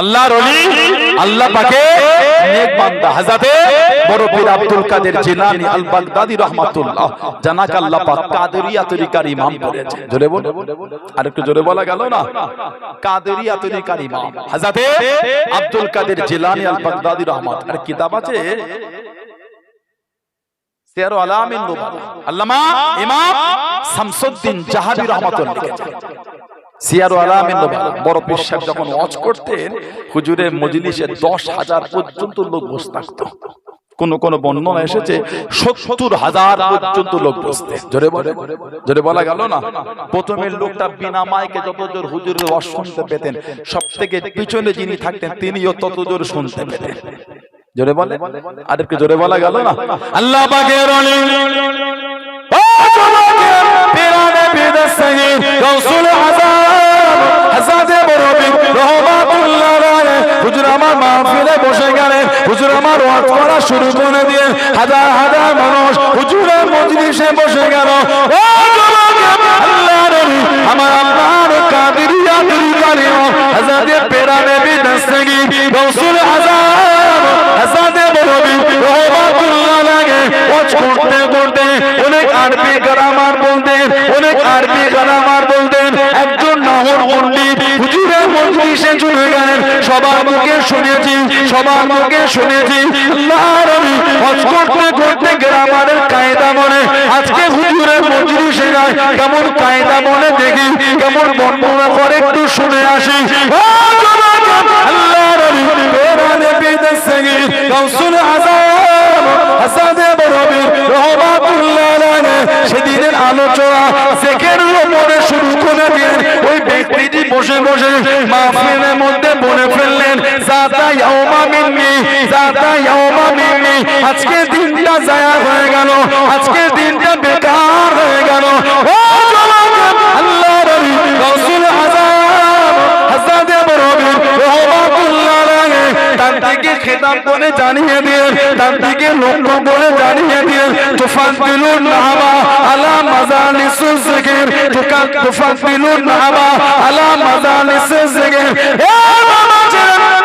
আল্লাহর ওলি আল্লাহ পাকে নেক বান্দা। বড় পীর আব্দুল কাদের জিলানী আল রাহমাতুল্লাহ, জানাক আল্লাহ পাক কাদেরিয়া তরিকার ইমাম জোরে বল। আর একটু জোরে বলা গেল না? কাদেরিয়া তরিকার ইমাম। আব্দুল কাদের জিলানী আল রহমাত আর কিতাব আছে? আলামিন আল্লামা ইমাম রহমাতুল্লাহ সিয়ার আলামিন বড় পীর যখন ওয়াজ করতেন হুজুরের মজলিসে দশ হাজার পর্যন্ত লোক বসে থাকতো। কোন কোন বর্ণনা এসেছে সত্তর হাজার পর্যন্ত লোক বসতে। জোরে বলে জোরে বলা গেল না? প্রথমের লোকটা বিনা মাইকে যত জোর হুজুরের ওয়াজ শুনতে পেতেন সব থেকে পিছনে যিনি থাকতেন তিনিও তত জোর শুনতে পেতেন। জোরে বলে? আরেকটু জোরে বলা গেল না? আল্লাহ হুজুর আমার মাহফিলে বসে গেলেন হুজুর আমার ওয়াজ করা শুরু করে দিয়ে হাজার হাজার মানুষ হুজুরের মজলিসে বসে গেল। আমার আপনার কাদেরিয়া তরিকারিও হাসাদে পিরানে বিদেশে রাসূল আযাব হাসাদে বরবি রহমাতুল্লাহ আলাইহি ওয়াজ করতে করতে অনেক আরবি গ্রামার বলতেন, অনেক আরবি গ্রামার বলতেন মজলিসে চলে গেলেন। সবার মুখে শুনেছি সবার মুখে শুনেছি। হজ করতে করতে গ্রামারের কায়দা মনে। আজকে হুজুরের মজলিসে যায় কেমন কায়দা মনে দেখি কেমন বর্ণনা করে একটু শুনে আসি। ও যুবক, বসে বসে মাহফিলের মধ্যে বলে ফেললেন জাতা ইয়াউমা মিন্নি জাতা ইয়াউমা মিন্নি আজকে দিনটা জায়া হয়ে গেল, আজকে দিনটা বেকার হয়ে গেল। ও খেতাব করে জানিয়ে দিয়ে, তার দিকে লক্ষ্য করে জানিয়ে দিয়ে তুফাদ্দিলুন নাহাবা আলা মাজালিসুল জিকির তুকা তুফাদ্দিলুন নাহাবা আলা মাজালিসুল জিকির এ বাবা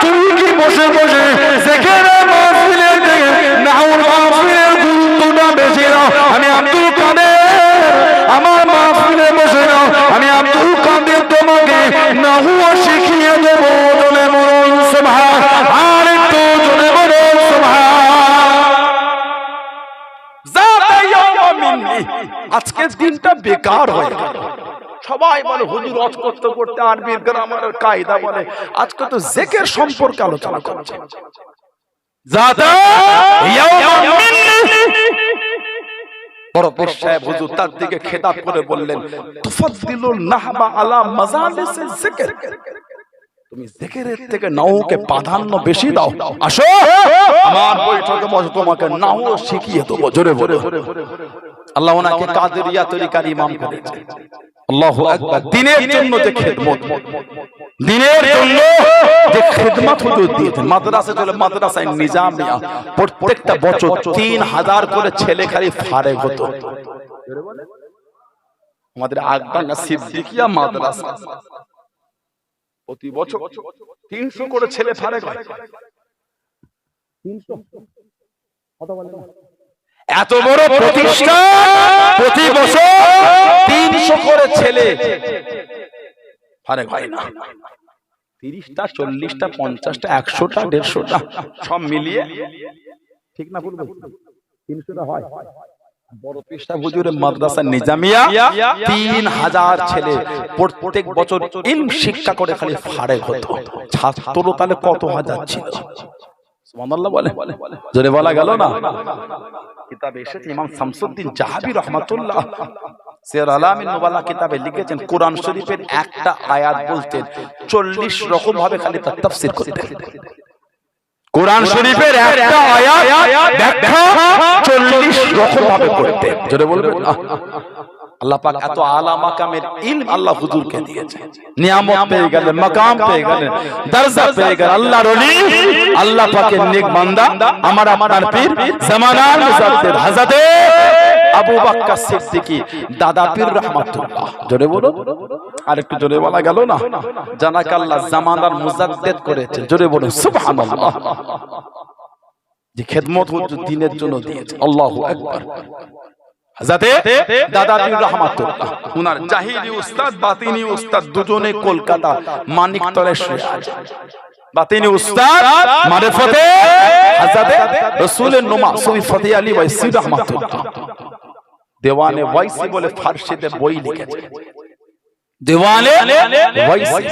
তুমি কি বসে বসে জিকিরের মাহফিলের দিকে, নাহুর মাহফিলের গুরুত্বটা বেশি নাও আমি আব্দুল বেকার হয়ে। গেল সবাই বলে হুজুর অজ করতে করতে আরবির গ্রামারের কায়দা বলে। আজকে তো জেকের সম্পর্কে আলোচনা করছে। জাতা ইয়াউমা মিন্নি বড় পীর সাহেব হুজুর তার দিকে খেতাব করে বললেন তুফাদ্দিলুল নাহবা আলা মাজালিসে যিকর তুমি জিকিরের থেকে নাওকে প্রাধান্য বেশি দাও। আসো আমার বৈঠকে বসে তোমাকে নাও শিখিয়ে দেবো জোরে বলে। আল্লাহ ওনাকে কাদেরিয়া তরিকার ইমাম করেছে আল্লাহু আকবার। দিনের জন্য যে খেদমত, দিনের জন্য যে খেদমত হুজুর দিয়েছেন, মাদ্রাসা চলে মাদ্রাসায় নিজামিয়া, প্রত্যেকটা বছর তিন হাজার করে ছেলে খালি ফারেক হতো। আমাদের আগডাঙ্গা সিদ্দিকিয়া মাদ্রাসা, প্রতি বছর তিনশো করে ছেলে ফারেক হয়। এত বড় প্রতিষ্ঠান প্রতি বছর তিনশো করে ছেলে। ফারেক হয় না। তিরিশটা চল্লিশটা পঞ্চাশটা একশোটা দেড়শোটা সব মিলিয়ে। ঠিক না বলব তিনশোটা হয়। বড় মাদ্রাসা নিজামিয়া তিন হাজার ছেলে। প্রত্যেক বছর ইলম শিক্ষা করে খালি ফারেক হতো। ছাত্র তাহলে কত হাজার ছিল? সুবহানাল্লাহ বলে। জোরে বলা গেল না? কিতাবে এসেছে ইমাম শামসুদ্দিন জাহাবি রহমাতুল্লাহ। সের আলামিন নুবালা কিতাবে লিখেছেন কোরআন শরীফের একটা আয়াত বলতেন চল্লিশ রকম ভাবে খালি তার তাফসীর করতেন। কোরআন শরীফের একটা আয়াত ব্যাখ্যা চল্লিশ রকম ভাবে করতেন। যেটা বলবেন? আল্লাহ পাক এত আলা মাকামের ইলম আল্লাহ হুজুরকে দিয়েছে। নিয়ামত পেয়ে গেলেন মাকাম পেয়ে গেলেন দরজা পেয়ে গেলেন আল্লাহর ওলি আল্লাহ পাকের নেক বান্দা আমার আপনার পীর জামানার মুজাদ্দিদ। হযরতে আবু সিদ্দিকী দাদা পীর রহমাতুল্লাহ। জোরে বলো আর একটু জোরে বলা গেল না? জানাক আল্লাহ জামানার মুজাদ্দেদ করেছে। জোরে বলুন সুবহানাল্লাহ। যে খেদমত দিনের জন্য দিয়েছে। আল্লাহু আকবার। যাতে দাদা পীর রহমাতুল্লাহ। উনার জাহিরি উস্তাদ বাতিনি উস্তাদ দুজনে কলকাতা মানিকতলে শুয়ে আছে। বাতিনি উস্তাদ মারিফতে হযরতে রাসূলের নোমা সুফি ফতে আলী ওয়াইসি রহমাতুল্লাহ। দেওয়ানে ওয়াইসি বলে ফারসিতে বই লিখেছে। দেওয়ানে ওয়াইসি।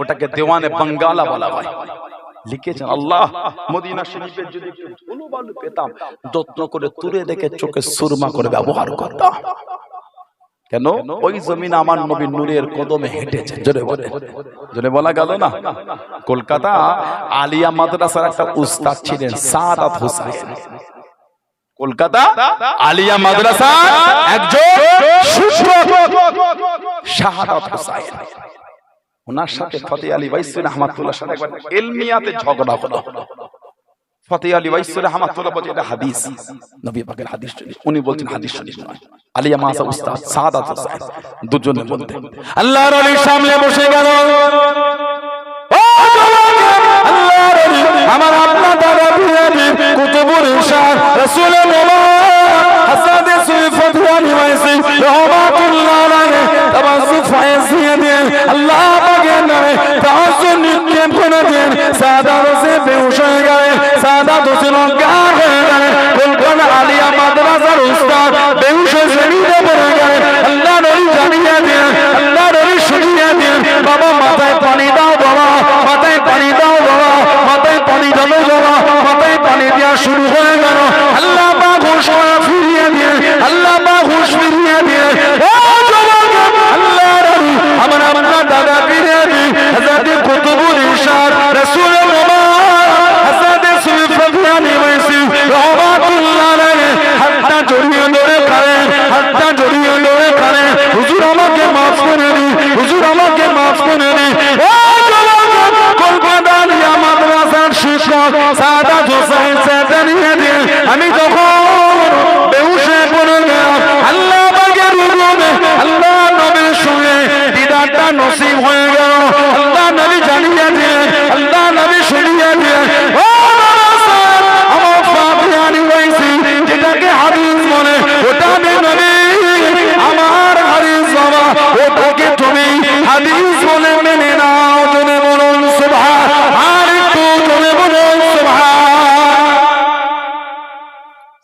ওটাকে দেওয়ানে বাঙ্গালা বলা হয়। লিখেছেন আল্লাহ মদিনা শরীফের যদি একটু ধুলো বালু পেতাম যত্ন করে তুলে দেখে চোখে সুরমা করে ব্যবহার করতাম। কেন? ওই জমিন আমার নবী নূরের কদমে হেঁটেছে জোরে বলে। জোরে বলা। গেল না? কলকাতা আলিয়া মাদ্রাসার একটা উস্তাদ ছিলেন সাদাত হোসেন কলকাতা আলিয়া মাদ্রাসা একজন শাহাদাত হোসেন ওনার সাথে ফতে আলী বাইসুর রহমাতুল্লাহ সাথে একবার এলমিয়াতে ঝগড়া হলো। ফতে আলী বাইসুর রহমাতুল্লাহ বলছে এটা হাদিস। নবী পাকের হাদিস শরীফ উনি বলছেন হাদিস শরীফ নয়। আলিয়া মাসা উস্তাদ সাদাত হোসেন দুজনের মধ্যে। আল্লাহর আলীর সামনে বসে গেল। আলী আমার আপনার দাদা বিরাদি কুতুবুর ইরশাদ রাসূলের মোবারক হাসান সুইফত ওয়ানি ওয়াইসি রহমাতুল্লাহ আলাইহি তাবাসসুফ ফায়েসিয়ে দিয়ে আল্লাহ নিক্ষেপ করে দেন সাদাত হোসেন বেহুশ হয়ে গেলেন সাদাত হোসেন অজ্ঞান হয়ে গেলেন কলকাতা আলিয়া মাদ্রাসার উস্তাদ হয়ে জমিনে পড়ে গেলেন আল্লাহ নবী জানিয়ে দেন আল্লাহ নবী শুনিয়ে দেন বাবা মাথায় পানি দাও বাবা, মাথায় পানি দাও বাবা, মাথায় পানি দাও বাবা, মাথায় পানি দেওয়া শুরু হয়ে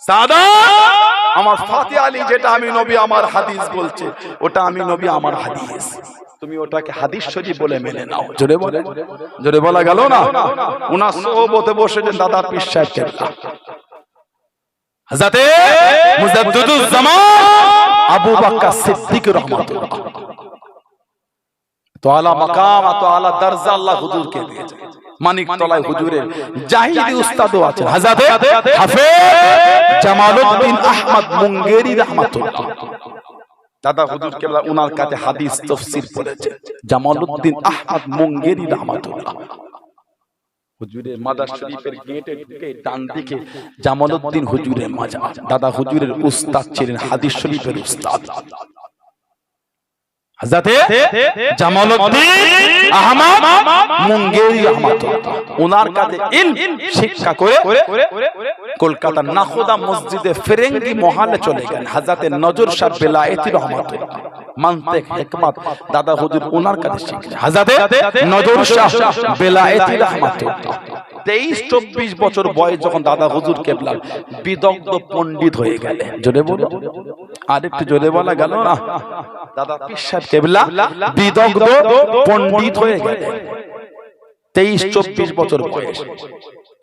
সাদা? আমার ফাতে আলী যেটা আমি নবী আমার হাদিস বলছে ওটা আমি নবী আমার হাদিস। তুমি ওটাকে হাদিস শরীফ বলে মেনে নাও। জোরে বলে। জোরে বলা গেল না? উনার সোহবতে বসেছেন দাদা পীর সাহেব কেবলা হযরতে মুজাদ্দিদুজ জামান আবু বকর সিদ্দিক রহমাতুল্লাহ। তো আলা মাকাম তো আলা দরজা আল্লাহ হুজুরকে দিয়েছে মানিক তলায় হুজুরের জাহিদি উস্তাদও আছেন। হযরতে হাফেজ জামালউদ্দিন আহমদ মুঙ্গেরি রহমাতুল্লাহ। দাদা হুজুর কেবলা উনার কাছে হাদিস তাফসীর পড়েছে। জামালউদ্দিন আহমদ মুঙ্গেরি রহমাতুল্লাহ। হুজুরের মাদার শরীফের গেটে ঢুকে ডান দিকে জামালউদ্দিন হুজুরের মাজার দাদা হুজুরের উস্তাদ ছিলেন হাদিস শরীফের উস্তাদ। নাখোদা মসজিদে চলে দাদা হুজুর ওনার কাছে নজর শাহ তেইশ চব্বিশ বছর বয়স যখন দাদা হুজুর কেবলাল বিদগ্ধ পণ্ডিত হয়ে গেলে জোরে বলো আর একটু জোরে বলা গেল না? দাদা পিসাব কেবলা বিদগ্ধ পণ্ডিত হয়ে গেলে তেইশ চব্বিশ বছর বয়স।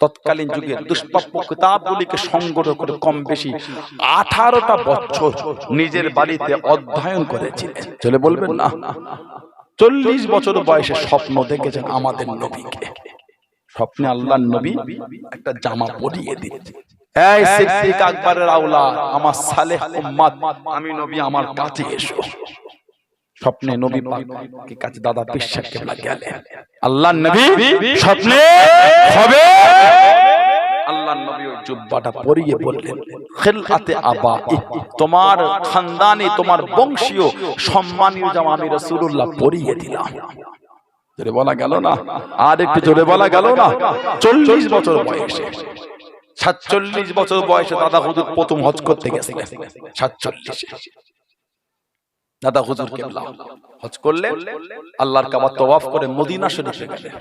তৎকালীন যুগে দুষ্প্রাপ্য কিতাবগুলিকে সংগ্রহ করে কম বেশি আঠারোটা বছর নিজের বাড়িতে অধ্যয়ন করেছিলেন। চলে বলবেন না? চল্লিশ বছর বয়সে স্বপ্ন দেখেছেন আমাদের নবীকে। স্বপ্নে আল্লাহর নবী একটা জামা পরিয়ে দিয়েছে। এই সিদ্দিক আকবরের আওলা আমার সালেহ উম্মত আমি নবী আমার কাছে এসো। স্বপ্নে নবী পাকের কাছে দাদা বিশ্বাসকে গেলেন আল্লাহর নবী স্বপ্নে হবে। আল্লাহ নবী ওই জুব্বাটা পরিয়ে বললেন খিলআতে আবা তোমার খানদানি তোমার বংশীয় সম্মানীয় জামা আমি রাসূলুল্লাহ পরিয়ে দিলাম। জোরে বলা গেল না? আর একটু জোরে বলা গেল না? চল্লিশ বছর বয়সে। সাতচল্লিশ বছর বয়সে দাদা হুজুর প্রথম হজ করতে গেছে সাতচল্লিশে। দাদা হুজুর হজ করলে আল্লাহর কাবা তওয়াফ করে মদিনা শরীফে গেলেন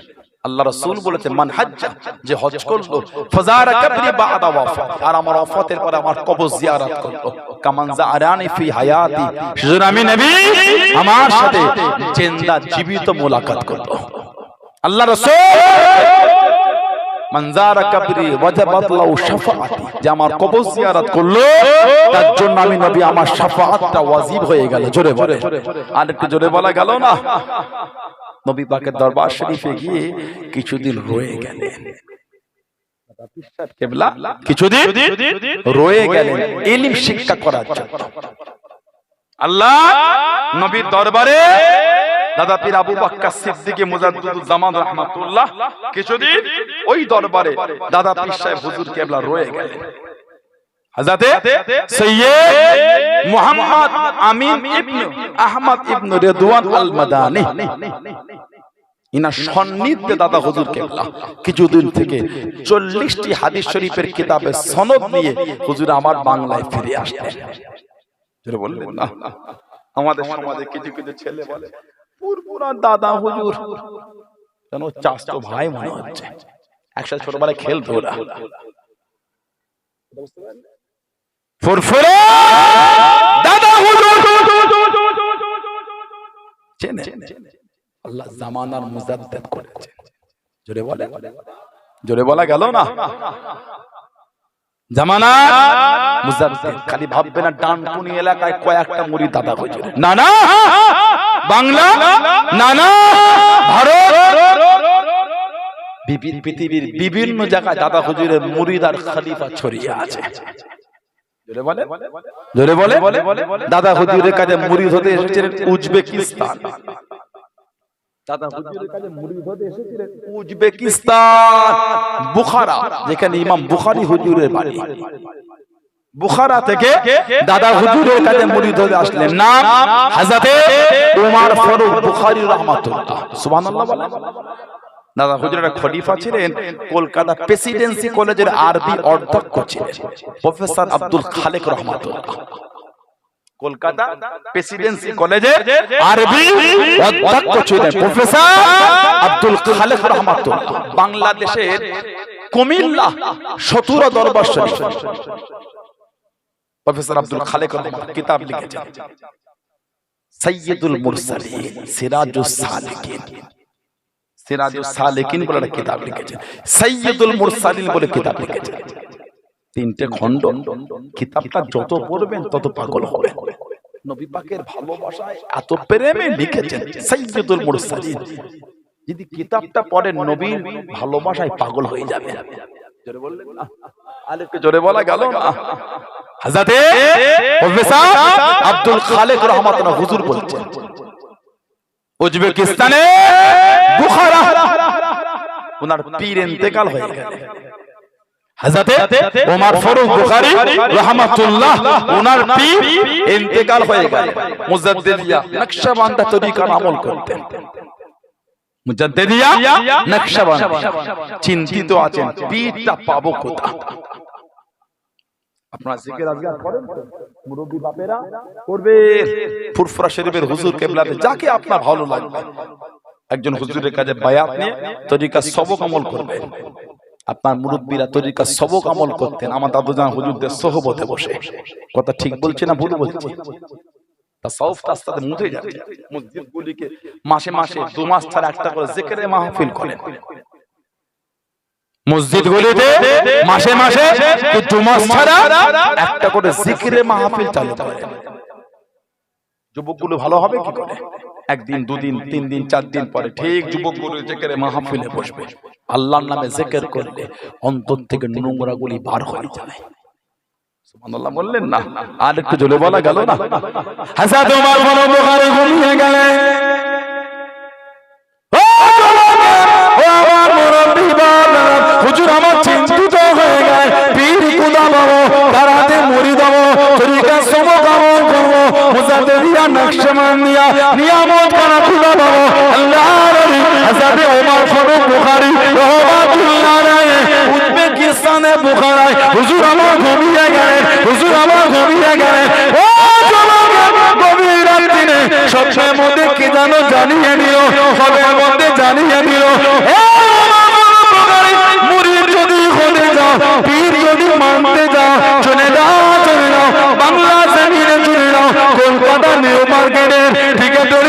আল্লাহ রাসূল বলেছে, মান হাজ্জা, যে হজ করল কাবরি বাদা ওয়াফাত আর আমার ওয়াফাতের পরে আমার কবর জিয়ারত করল। কামান জারানি ফি হায়াতি। আমি নবী, আমার সাথে জিন্দা জীবিত মোলাকাত করল। আল্লাহ রাসূল মানজারা কাবরি ওয়াজাবাত লাহু শাফাআতি যে আমার কবর জিয়ারত করল তার জন্য আমি নবী আমার শাফাআতটা ওয়াজিব হয়ে গেল জোরে বলে আর একটু জোরে বলা গেল না। নবী পাকের দরবার শরীফে গিয়ে কিছুদিন রয়ে গেলেন। কিছুদিন রয়ে গেলেন। ইলম শিক্ষা করার জন্য। আল্লাহ, নবীর দরবারে দাদা পীর আবু বাক্কার সিদ্দিকে মুজাদ্দিদুল জামান রাহমাতুল্লাহ কিছুদিন ওই দরবারে দাদা পীর সাহেব হুজুর কেবলা রয়ে গেলেন। হযরতে সৈয়দ মুহাম্মদ আমিন ইবনে আহমদ ইবনে রিদওয়ান আল মাদানী ইনার সন্নিধ্যে দাদা হুজুর কেবলা কিছুদিন থেকে চল্লিশটি হাদিস শরীফের কিতাবে সনদ নিয়ে হুজুর আমার বাংলায় ফিরে আসলেন যেটা বললেন না আমাদের সমাজে কিছু কিছু ছেলে বলে পুরপুরা দাদা হুজুর কেন চাষ তো ভাই মনে হচ্ছে। একসাথে ছোটবেলায় খেলতো ওরা। ফুরফুরে! দাদা হুজুর! চেনে? আল্লাহ জামানার মুজাদ্দেদ করেছে। জোরে বলে জোরে বলা গেল না? জামানা? মুজাদ্দেদ খালি ভাববে না ডানকুনি এলাকায় কয়েকটা মুড়ি দাদা হুজুর না না বাংলা? না না ভারত পৃথিবীর বিভিন্ন জায়গায় দাদা হুজুরের মুরিদ আর খলিফা ছড়িয়ে আছে। বলে? দাদা হুজুরের কাছে মুরিদ হতে এসেছিলেন উজবেকিস্তান। দাদা হুজুরের কাছে মুরিদ হতে এসেছিলেন। উজবেকিস্তান বুখারা যেখানে ইমাম বুখারী হুজুরের বাড়ি। বুখারা থেকে দাদা হুজুরের কাছে মুরিদ হতে আসলেন। নাম হযরতে উমর ফারুক বুখারী রাহমাতুল্লাহ। সুবহানাল্লাহ বলেন। দাদা হুজুরের খলিফা ছিলেন কলকাতা প্রেসিডেন্সি কলেজের আরবি অধ্যক্ষ ছিলেন প্রফেসর আব্দুল খালেক রহমাতুল্লাহ। কলকাতা প্রেসিডেন্সি কলেজের আরবি অধ্যক্ষ ছিলেন প্রফেসর আব্দুল খালেক রহমাতুল্লাহ বাংলাদেশের কুমিল্লা সতুরা দরবার শরীফ। প্রফেসর আব্দুল খালেক রহমান কিতাব লিখেছেন। সৈয়দুল মুরসালিন সিরাজুস সালিকিন। সিরাজুস সালিকিন বলে একটা কিতাব লিখেছেন। সৈয়দুল মুরসালিন বলে কিতাব লিখেছেন। তিনটে খণ্ড কিতাবটা যত পড়বেন তত পাগল হবেন। নবী পাকের ভালোবাসায় এত প্রেমে লিখেছেন সৈয়দুল মুরসালিন। যদি কিতাবটা পড়েন নবীর ভালোবাসায় পাগল হয়ে যাবে জোরে বললেন না? আর জোরে বলা গেল না? হাজাতে প্রফেসর আব্দুল খালেক রহমাতুল্লাহ হুজুর বলছেন। উজবেকিস্তানে বুখারা। ওনার পীর ইন্তেকাল হয়ে গেল হযরতে ওমর ফারুক বুখারী রাহমাতুল্লাহ ওনার পীর ইন্তেকাল হয়ে গেল। মুজাদ্দিদিয়া নকশবন্দি তরিকার আমল করতেন। মুজাদ্দিদিয়া নকশবন্দি চিন্তিত আছেন পীরটা পাবো কোথা? আপনারা জিকির করেন তো? মুরব্বি বাপেরা করবে। ফুরফুরা শরীফের হুজুর কেবলাতে যাকে আপনার ভালো লাগবে। একজন হুজুরের কাছে বায়াত নিয়ে তরিকা সবক আমল করবে। আপনার মুরব্বীরা তরিকা সবক আমল করতেন আমার দাদুজান হুজুরদের সহবতে বসে। কথা ঠিক বলছি না ভুল বলছি মাসে মাসে দু মাস ছাড়া একটা করে জিকিরে মাহফিল করেন। মসজিদগুলিতে মাসে মাসে দু মাস ছাড়া একটা করে জিকিরে মাহফিল চালু করে যুবকগুলো ভালো হবে কি করে? একদিন দুদিন তিন দিন চার দিন পরে ঠিক যুবকগুলো জেকেরে মাহফিলে বসবে। আল্লাহর নামে জেকের করলে অন্তর থেকে নোংরা গুলি বার হয়ে যাবে। বললেন না? আর একটু জোরে বলা গেল না? হাসাদ ওমর বুখারী ঘুমিয়ে গেলেন। নিয়ামত খানা খুলে পাবো আল্লাহ নবী ওমর ফারুক বুখারী রহমাতুল্লাহ আলাইহি। উজবেকিস্তানে বুখারায়? হুজুর আমার ঘুমিয়ে গেলেন, হুজুর আমার ঘুমিয়ে গেলেন। ও সবসময় মধ্যে কি জানো জানিয়ে দিল, সবের মধ্যে জানিয়ে দিল মুরিদ যদি হতে যাও পীর নিউ ঠিক ঠিকাদারি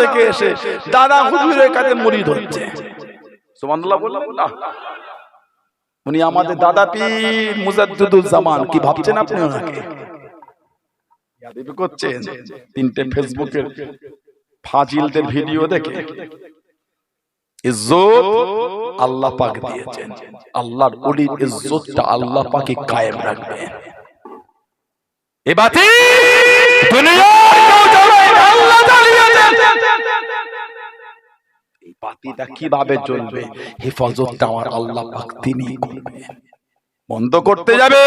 থেকে এসে দাদা হুজুরের কাছে মুরিদ হচ্ছে উনি আমাদের দাদা পীর মুজাদ্দিদুল জামান, কি ভাবছেন আপনি ওনাকে? করছেন, তিনটে ফেসবুকের ফাজিলদের ভিডিও দেখে। ইজ্জত আল্লাহ পাক দিয়েছেন। আল্লাহর ইজ্জতটা আল্লাহ পাকই কায়েম রাখবেন। এ বাতি বাতিটা কীভাবে জ্বলবে? হেফাজতটা আমার আল্লাহ পাক তিনি করবে। বন্ধ করতে যাবে।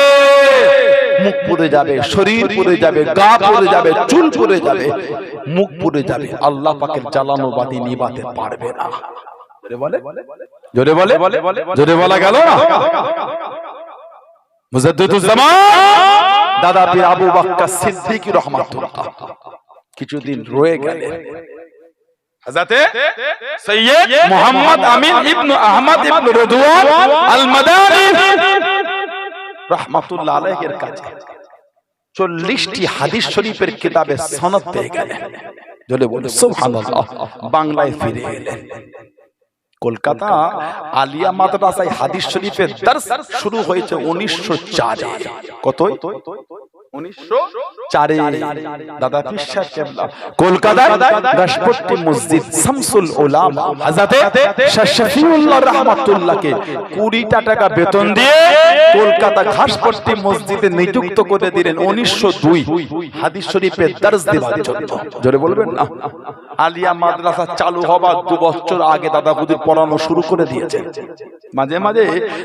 মুখ পুড়ে যাবে। শরীর পুড়ে যাবে। গা পুড়ে যাবে। চুল পুড়ে যাবে। মুখ পুড়ে যাবে। আল্লাহ পাকের জ্বালানো বাতি নিবাতে পারবে না। জোরে বলে? জোরে বলা? গেল? না দাদা পীর আবু বাক্কা সিদ্দিক রহমাতুল্লাহ। কিছুদিন রয়ে গেলেন হযরতে সৈয়দ মোহাম্মদ আমিন আহমদ রদওয়ান আল মাদানী রাহমাতুল্লাহ আলাইহির কাছে 40টি হাদিস শরীফের কিতাবে সনদ পেয়ে গেলেন। বলে সুবহানাল্লাহ, বাংলায় ফিরে এলেন। কলকাতা আলিয়া মাদ্রাসায় হাদিস শরীফের দর্স শুরু হয়েছে উনিশশো চারে। কত নিযুক্ত করে দিলেন উনিশশো দুই হাদিস শরীফের জোরে বলবেন না? আলিয়া মাদ্রাসা চালু হবার দু বছর আগে দাদা পড়ানো শুরু করে দিয়েছেন। মাঝে মাঝে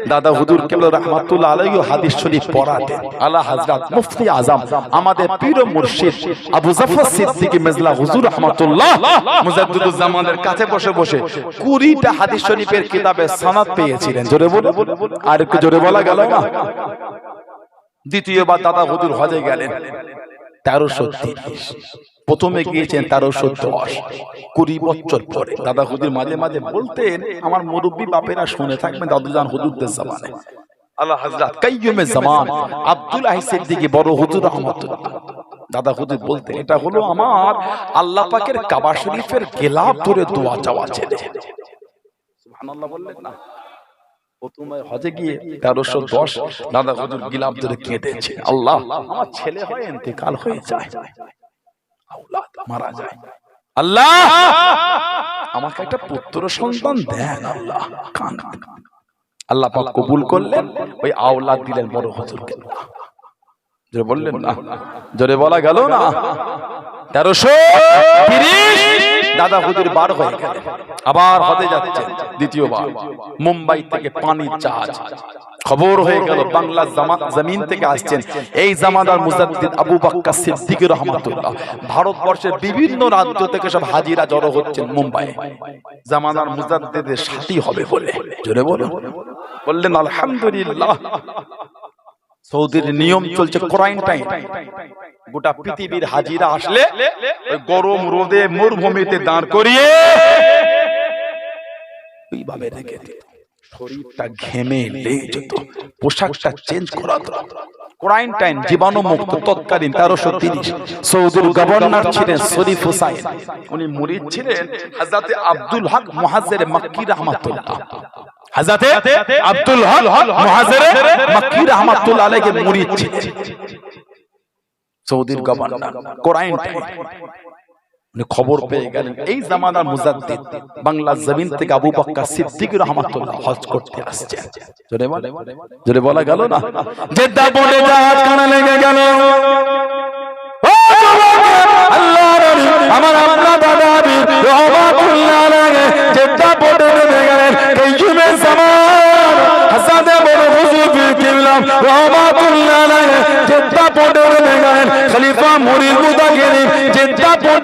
দাদা হুজুর কেবল রহমাতুল্লাহ আলাইহি হাদিস শরীফ পড়াতেন। আলা হযরত মুফতি আজম, আমাদের পীর মুর্শিদ আবু জাফর সিদ্দিকী মেজলা হুজুর রহমাতুল্লাহ মুজাদ্দিদুজ জামানের কাছে বসে বসে 20টা হাদিস শরীফের কিতাবে সনদ পেয়েছিলেন। জোরে বলে আর একটু জোরে বলা গেল না? দ্বিতীয়বার দাদা হুজুর হজে গেলেন, তেরোশো তিরিশ। প্রথমে গিয়েছেন তেরোশো দশ, কুড়ি বছর পরে। দাদা হুজুর মাঝে মাঝে বলতেন, আমার মুরব্বী বাপেরা শুনে থাকবেন দাদুজান হুজুরদের জামানে আল্লাহ কাইয়ুমে জামান আব্দুল সিদ্দিকী বড় হুজুর রহমাতুল্লাহ দাদা হুজুর বলতে এটা হলো আমার আল্লাহ পাকের কাবা শরীফের গেলাপ ধরে দোয়া চাওয়া ছেলে। সুবহানাল্লাহ বললেন না। প্রথমে হজে গিয়ে তেরোশো দশ দাদা হুজুর গিলাপ ধরে কেঁদেছে। আল্লাহ আমার ছেলে হয় ইন্তেকাল হয়ে যায়। মারা যায়। আল্লাহ আমাকে একটা পুত্র সন্তান দেন আল্লাহ। কান। আল্লাহ পাক কবুল করলেন ওই আওলাদ দিলেন বড় হুজুরকে জোরে বললেন না? জোরে বলা গেল না? তেরোশো তিরিশ দাদা হুজুর বার হয়ে গেলেন আবার হতে যাচ্ছে দ্বিতীয়বার। মুম্বাই থেকে পানির জাহাজ। খবর হয়ে গেল বাংলা জামা জমিন থেকে আসছেন এই জামাদার মুজাদ্দিদ আবু বাক্কা সিদ্দিক রহমাতুল্লাহ। ভারতবর্ষের বিভিন্ন রাজ্য থেকে সব হাজিরা জড়ো হচ্ছেন মুম্বাই জামাদার মুজাদ্দিদের সাথী হবে বলে। জোরে বলো বললেন, আলহামদুলিল্লাহ। সৌদির নিয়ম চলছে কোরাইনটাইন গোটা পৃথিবীর হাজিরা আসলে গরম রোদে মরুভূমিতে দাঁড় করিয়ে ওইভাবে রেখে দিত। শরীরটা ঘেমে লেগে যেত। পোশাকটা চেঞ্জ করা তো কোরাইনটাইন জীবাণু মুক্ত তৎকালীন তেরোশো তিরিশ। সৌদির গভর্নর ছিলেন শরীফ হুসাইন। উনি মুরিদ ছিলেন হাজরাতে আব্দুল হক মহাজের মাক্কি রহমাতুল্লাহ। হাজরাতে আব্দুল হক মহাজের মাক্কি রহমাতুল্লাহ আলাইহি মুরিদ ছিলেন। সৌদির গভর্নর কোরাইনটাইন উনি খবর পেয়ে গেলেন। এই জামানার মুজাদ্দিদ বাংলা জমিন থেকে আবু বক্কর সিদ্দিক রহমাতুল্লাহ হজ করতে আসছে জোরে বলে জোরে বলা গেল না জেদ্দা বলে জাহাজ কানা লেগে গেল। আমার আপনার দাদা আবি রহমাতুল্লাহ আলাইহি। জেদ্দা বলে লেগে গেলেন। এই যুগে জামান হাসানে বড় হুজুর পীর কিবলা রহমাতুল্লাহ আলাইহি। জেদ্দা বলে লেগে গেলেন। খলিফা মুরিদ মুতাকিরি জেদ্দা বলে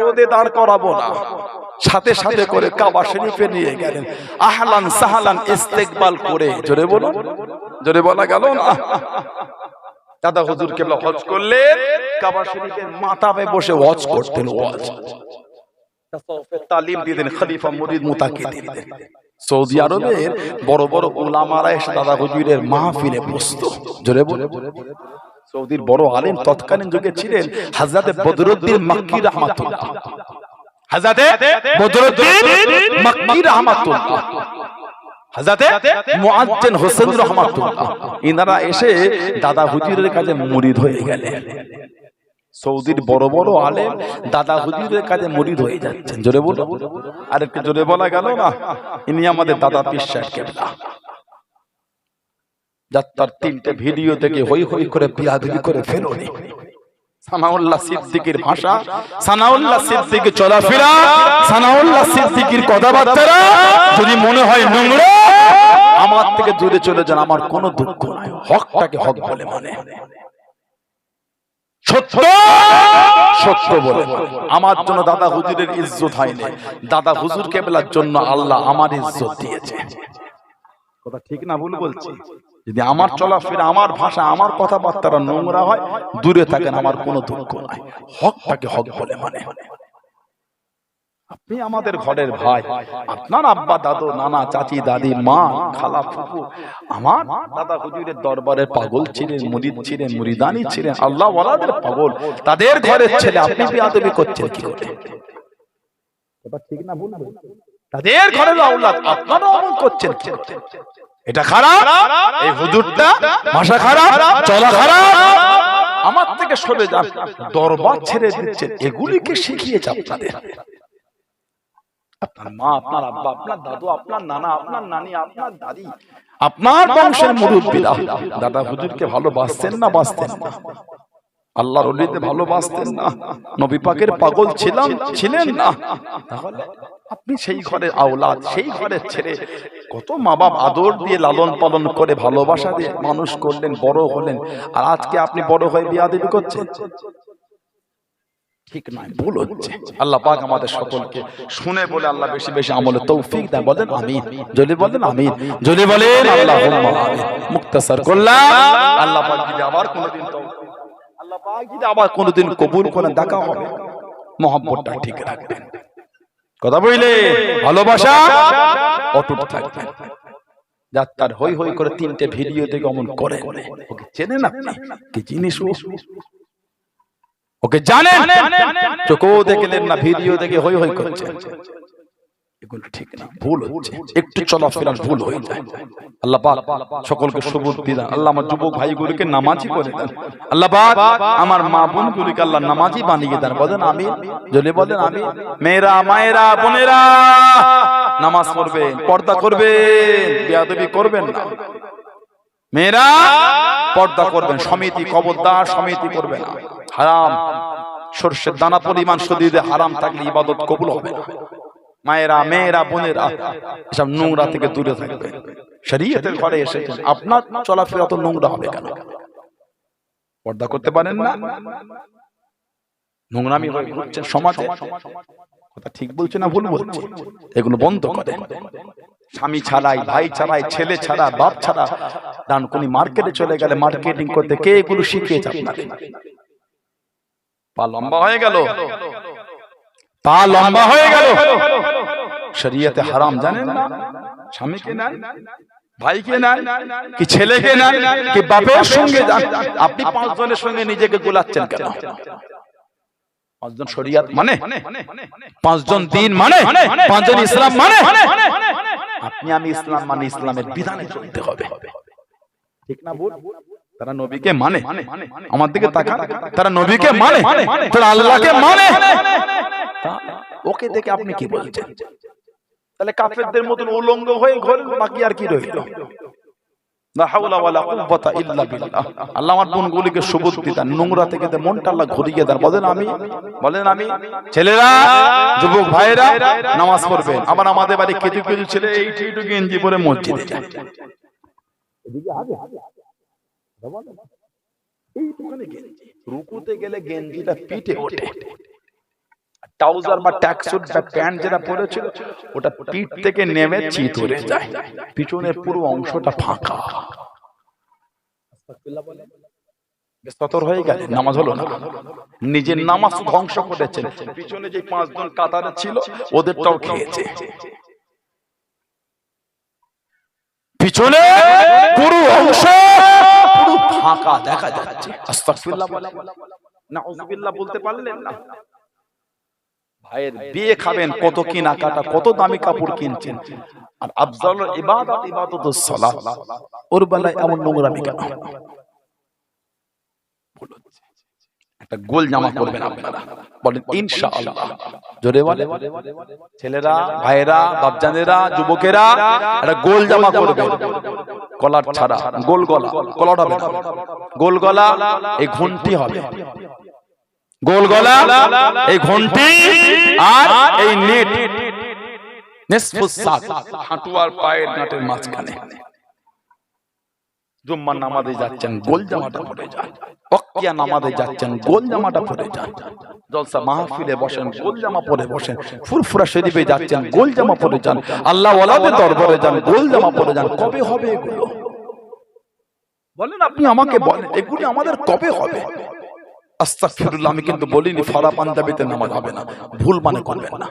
রোদে দাঁড় করাবো না। সাথে সাথে করে কাবা শরীফে নিয়ে গেলেন। আহলান সাহালান ইস্তেকবাল করে। জোরে বলুন। জোরে বলা গেল না? দাদা হুজুর হজ কাবা শরীফের মাথাবে বসে হজ করতেন ওয়াজ তালিম দিতেন খলিফা মুরিদ মুতাকিদিন সৌদি আরবের বড় বড় উলামারা এসে দাদা হুজুরের মাহফিলে বসতো। জোরে বলে সৌদির বড় আলেম তৎকালীন যুগে ছিলেন হাজরাতে বদরুদ্দিন মাক্কি রহমাতুল্লাহ। হাজরাতে বদরুদ্দিন মাক্কি রহমাতুল্লাহ। বড় আলেম দাদা মুরিদ জোরে বলো গেল না? ইনি আমাদের দাদা পিসার কেবলা যাত্রার তিনটে ভিডিও থেকে হই হই করে বিয়াদবি করে নোংরা, আমার থেকে দূরে চলে যান, আমার কোনো দুঃখ নাই। হকটাকে হক বলে মানে। সত্য বলে। আমার জন্য দাদা হুজুরের ইজ্জত হয়নি। দাদা হুজুর কেবলার জন্য আল্লাহ আমার ইজ্জত দিয়েছে। কথা ঠিক না, ভুল বলছি। যদি আমার চলাফেরা, আমার ভাষা, আমার কথাবার্তারা নোংরা হয়, দূরে থাকেন, আমার কোনো দুঃখ নাই। হকটাকে হক বলে মানে। আপনি আমাদের ঘরের ভাই, আপনার আব্বা, দাদু, নানা, চাচি, দাদি, মা, খালা ফুফু আমার দাদা হুজুরের দরবারে পাগল ছিলেন, মুরিদ ছিলেন, মুরিদানি ছিলেন, আল্লাহ ওয়ালাদের পাগল, তাদের ঘরের ছেলে, আপনি বিয়াদবি করছেন, কি করে? কথা ঠিক না, ভুল তাদের ঘরের আওলাদ আপনারা অমল করছেন, কি করে? এটা খারাপ? এই হুজুরটা ভাষা খারাপ? চলা খারাপ? আমার থেকে সরে যান। দরবার ছেড়ে দিচ্ছেন। এগুলিকে শিখিয়েছে আপনাদের। আপনার মা, আপনার আব্বা, আপনার দাদু, আপনার নানা, আপনার নানি, আপনার দাদি, আপনার বংশের মুরব্বীরা। দাদা হুজুরকে ভালোবাসতেন না বাসতেন না? আল্লাহর অলিতে ভালোবাসতেন না। নবী পাকের পাগল ছিলাম ছিলেন না। তাহলে আপনি সেই ঘরের আওলাদ সেই ঘরের ছেড়ে কত মা বাপ আদর দিয়ে লালন পালন করে ভালোবাসা দিয়ে মানুষ করলেন বড় হলেন। আর আজকে আপনি বড় হয়ে বিয়া দেবী করছেন? ঠিক নয় ভুল হচ্ছে। আল্লাহ পাক আমাদের সকলকে শুনে বলে আল্লাহ বেশি বেশি আমলে তৌফিক দেয় বলেন আমিন। যদি বলেন আমিন। যদি বলেন আল্লাহ মুক্তাসার করলাম। আল্লাহ পাক যদি আবার কোনোদিন তৌফিক আবার কোনোদিন কবুল করে দেখা হবে। মোহাম্মদটা ঠিক রাখবেন। কথা বললে ভালোবাসা অটুট থাকবে। যাত্রার হই হই করে তিনটে ভিডিও থেকে অমন করে। ওকে চেনেন আপনি? কি জিনিস ওকে জানেন? চোখও দেখলেন না, ভিডিও দেখে হই হই করছে। এগুলো ঠিক না। ভুল হচ্ছে। একটু চলাফেরার ভুল হয়ে যায়। আল্লাহ পাক সকলকে সুবুদ্ধি দেন। আল্লাহ আমার যুবক ভাইগুলোকে নামাজি করে দেন। আল্লাহ পাক আমার মা বোনগুলিকে আল্লাহ নামাজি বানিয়ে দেন। বলেন আমি যদি বলেন আমি মেয়েরা মায়েরা বোনেরা নামাজ পড়বেন পর্দা করবেন বিয়াদবি করবেন না। মেয়েরা পর্দা করবেন সমিতি কবরদার সমিতি করবে না। হারাম। সর্ষের দানা পরিমাণ সদিদে হারাম থাকলে ইবাদত কবুল হবে না। মায়েরা মেয়েরা বোনেরা এসব নোংরা থেকে দূরে থাকবে। শরীয়তের ঘরে এসেছেন আপনার চলাফেরা তো নোংরা হবে কেন? পর্দা করতে পারেন না। নোংরামি হয়ে ঘুরছেন সমাজে। কথা ঠিক বলছে না ভুল বলছে? এগুলো বন্ধ করে স্বামী ছাড়াই ভাই ছাড়াই ছেলে ছাড়া বাপ ছাড়া ডানকুনি মার্কেটে চলে গেলে মার্কেটিং করতে কে এগুলো শিখিয়েছে আপনাকে? পা লম্বা হয়ে গেল। পা লম্বা হয়ে গেল। শরিয়তে হারাম জানেন না? স্বামীকে নেন, ভাইকে নেন, কি ছেলেকে নেন, কি বাপের সঙ্গে আপনি পাঁচজনের সঙ্গে নিজেকে গোলাচ্ছেন কেন? পাঁচজন শরিয়াত মানে? পাঁচজন দিন মানে? পাঁচজন ইসলাম মানে? আপনি আমি ইসলাম মানে ইসলামের বিধানে চলতে হবে। ঠিক না বল তারা নবীকে মানে। আমার দিকে তাকা তারা নবীকে মানে। তারা আল্লাহকে মানে। ওকে দেখে আপনি কি বলছেন? তাহলে কাফেরদের মতন উলঙ্গ হয়ে ঘর বাকি আর কি রইল? আমার বোনগুলিকে নোংরা থেকে মনটা ঘুরিয়ে বলেন আমি ছেলেরা নামাজ পড়বেন আমাদের ছেলে গেঞ্জি রুকুতে গেলে গেঞ্জিটা পিঠে ওঠে। ট্রাউজার বা ট্যাক্সুট বা প্যান্ট যেটা পরেছিল ওটা পিঠ থেকে নেমে চিত হয়ে যায়। পিছনের পুরো অংশটা ফাঁকা। হয়ে গেলে নামাজ হলো না। নিজের নামাজ ধ্বংস করেছেন। পিছনে যে পাঁচজন কাতারে ছিল ওদেরটাও খেয়েছে। পিছনে পুরো অংশ পুরো ফাঁকা দেখা যাচ্ছে। আস্তাগফিরুল্লাহ বলে। নাউযুবিল্লাহ বলতে পারলেন না। ভাইয়ের বিয়ে খাবেন কত কেনাকাটা কত দামি কাপড় কিনছেন। আর আফজাল ইবাদত ইবাদতুস সালাত ওর বেলায় এমন নোংরামি কেন একটা গোল জামা করবেন আপনারা। বলেন ইনশাআল্লাহ। জোরে ছেলেরা ভাইয়েরা বাপজানেরা যুবকেরা একটা গোল জামা করবেন কলার ছাড়া গোল গলা কলার হবে গোল গলা। এই ঘন্টি হবে। গোল গলা এই ঘন্টি আর এই নেট। হাঁটু আর পায়ের নাটের মাঝখানে। জুম্মার নামাজে যাচ্ছেন গোল জামাটা পরে যান। অক্কিয়া নামাজে যাচ্ছেন গোল জামাটা পরে যান। জলসা মাহফিলে বসেন গোল জামা পরে বসেন। ফুরফুরা শরীফে যাচ্ছেন গোল জামা পরে যান। আল্লাহ ওয়ালাদের দরবারে যান গোল জামা পরে যান। কবে হবে এগুলো? বলেন আপনি আমাকে বলেন এগুলি আমাদের কবে হবে? আস্তাগফিরুল্লাহ, আমি কিন্তু বলিনি ফরা পাঞ্জাবিতে নামাজ হবে না। ভুল মানে করবেন না।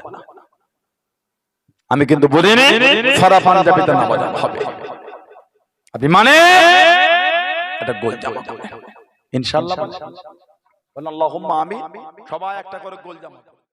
আমি কিন্তু বলিনি ফরা পাঞ্জাবিতে নামাজ হবে। আপনি মানে এটা গোল জামা ইনশাআল্লাহ সবাই একটা করে গোল জামা।